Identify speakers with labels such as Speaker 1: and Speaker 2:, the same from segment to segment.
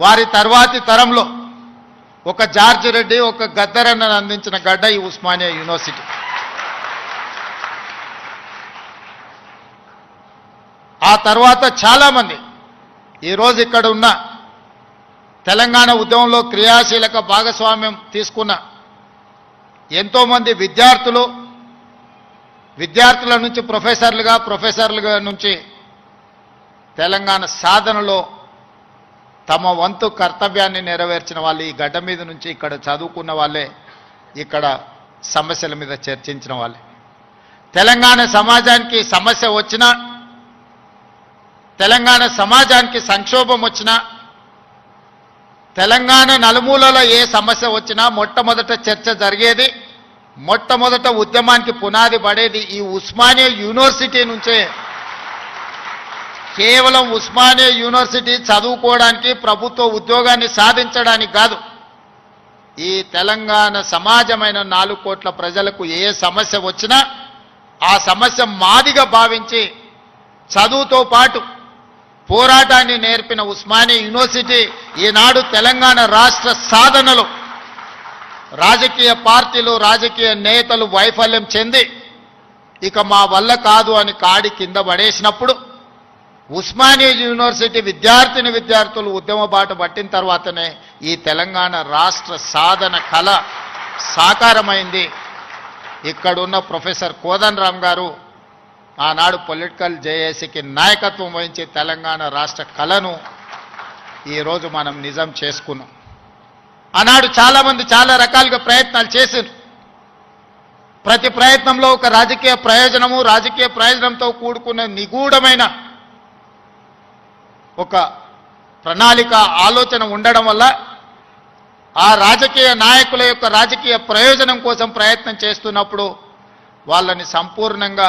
Speaker 1: వారి తర్వాతి తరంలో ఒక జార్జ్ రెడ్డి ఒక గద్దరన్నను అందించిన గడ్డ ఈ ఉస్మానియా యూనివర్సిటీ. ఆ తర్వాత చాలామంది ఈరోజు ఇక్కడ ఉన్న తెలంగాణ ఉద్యమంలో క్రియాశీలక భాగస్వామ్యం తీసుకున్న ఎంతోమంది విద్యార్థులు విద్యార్థుల నుంచి ప్రొఫెసర్లుగా ప్రొఫెసర్లుగా నుంచి తెలంగాణ సాధనలో తమ వంతు కర్తవ్యాన్ని నెరవేర్చిన వాళ్ళు ఈ గడ్డ మీద నుంచి ఇక్కడ చదువుకున్న వాళ్ళే ఇక్కడ సమస్యల మీద చర్చించిన వాళ్ళే. తెలంగాణ సమాజానికి సమస్య వచ్చినా తెలంగాణ సమాజానికి సంక్షోభం వచ్చినా తెలంగాణ నలుమూలలో ఏ సమస్య వచ్చినా మొట్టమొదట చర్చ జరిగేది మొట్టమొదట ఉద్యమానికి పునాది పడేది ఈ ఉస్మానియా యూనివర్సిటీ నుంచే. కేవలం ఉస్మానియా యూనివర్సిటీ చదువుకోవడానికి ప్రభుత్వ ఉద్యోగాన్ని సాధించడానికి కాదు. ఈ తెలంగాణ సమాజమైన నాలుగు కోట్ల ప్రజలకు ఏ సమస్య వచ్చినా ఆ సమస్య మాదిగా భావించి చదువుతో పాటు పోరాటాన్ని నేర్పిన ఉస్మానియా యూనివర్సిటీ ఈనాడు తెలంగాణ రాష్ట్ర సాధనలో రాజకీయ పార్టీలు రాజకీయ నేతలు వైఫల్యం చెంది ఇక మా వల్ల కాదు అని కాడి కింద పడేసినప్పుడు ఉస్మానియా యూనివర్సిటీ విద్యార్థిని విద్యార్థులు ఉద్యమ బాట పట్టిన తర్వాతనే ఈ తెలంగాణ రాష్ట్ర సాధన కళ సాకారమైంది. ఇక్కడున్న ప్రొఫెసర్ కోదన్రామ్ గారు ఆనాడు పొలిటికల్ జేఏసీకి నాయకత్వం వహించి తెలంగాణ రాష్ట్ర కళను ఈరోజు మనం నిజం చేసుకున్నాం. ఆనాడు చాలామంది చాలా రకాలుగా ప్రయత్నాలు చేశారు. ప్రతి ప్రయత్నంలో ఒక రాజకీయ ప్రయోజనము రాజకీయ ప్రయోజనంతో కూడుకున్న నిగూఢమైన ఒక ప్రణాళిక ఆలోచన ఉండడం వల్ల ఆ రాజకీయ నాయకుల యొక్క రాజకీయ ప్రయోజనం కోసం ప్రయత్నం చేస్తున్నప్పుడు వాళ్ళని సంపూర్ణంగా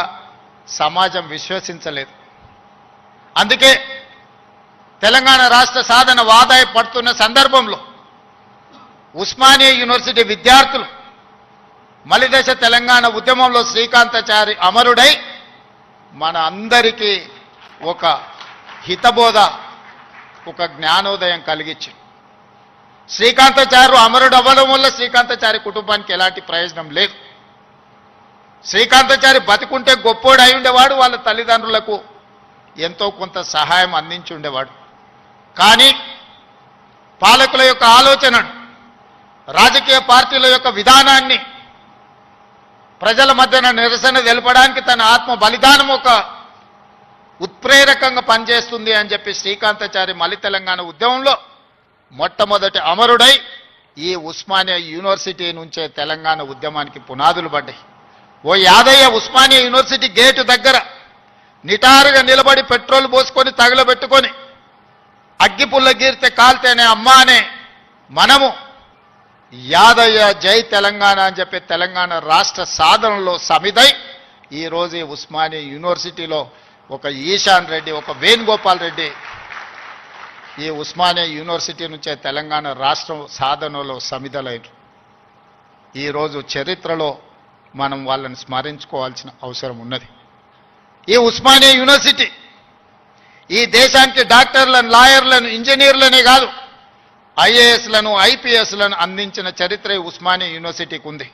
Speaker 1: సమాజం విశ్వసించలేదు. అందుకే తెలంగాణ రాష్ట్ర సాధన వాదాయ పడుతున్న సందర్భంలో ఉస్మానియా యూనివర్సిటీ విద్యార్థులు మలిదశ తెలంగాణ ఉద్యమంలో శ్రీకాంతాచారి అమరుడై మన అందరికీ ఒక హితబోధ ఒక జ్ఞానోదయం కలిగించింది. శ్రీకాంతచారు అమరుడు అవ్వడం వల్ల శ్రీకాంతచారి కుటుంబానికి ఎలాంటి ప్రయోజనం లేదు. శ్రీకాంతచారి బతికుంటే గొప్పోడు అయి ఉండేవాడు వాళ్ళ తల్లిదండ్రులకు ఎంతో కొంత సహాయం అందించి ఉండేవాడు. కానీ పాలకుల యొక్క ఆలోచనను రాజకీయ పార్టీల యొక్క విధానాన్ని ప్రజల మధ్యన నిరసన తెలపడానికి తన ఆత్మ బలిదానం ఒక ఉత్ప్రేరకంగా పనిచేస్తుంది అని చెప్పి శ్రీకాంతాచారి మళ్ళీ తెలంగాణ ఉద్యమంలో మొట్టమొదటి అమరుడై ఈ ఉస్మానియా యూనివర్సిటీ నుంచే తెలంగాణ ఉద్యమానికి పునాదులు పడ్డాయి. ఓ యాదయ్య ఉస్మానియా యూనివర్సిటీ గేటు దగ్గర నిటారుగా నిలబడి పెట్రోల్ పోసుకొని తగలబెట్టుకొని అగ్గిపుల్ల గీరితే కాల్తేనే అమ్మా అనే మనము యాదయ్య జై తెలంగాణ అని చెప్పి తెలంగాణ రాష్ట్ర సాధనలో సమిదై ఈరోజు ఉస్మానియా యూనివర్సిటీలో ఒక ఈశాన్ రెడ్డి ఒక వేణుగోపాల్ రెడ్డి ఈ ఉస్మానియా యూనివర్సిటీ నుంచే తెలంగాణ రాష్ట్రం సాధనలో సమిధలైన ఈరోజు చరిత్రలో మనం వాళ్ళని స్మరించుకోవాల్సిన అవసరం ఉన్నది. ఈ ఉస్మానియా యూనివర్సిటీ ఈ దేశానికి డాక్టర్లను లాయర్లను ఇంజనీర్లనే కాదు ఐఏఎస్లను ఐపీఎస్లను అందించిన చరిత్ర ఈ ఉస్మానియా యూనివర్సిటీకి ఉంది.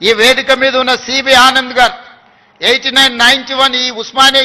Speaker 1: ఈ వేదిక మీద ఉన్న సిబి ఆనంద్ గారు ఎయిటీ నైన్ నైన్టీ వన్ ఈ ఉస్మానియా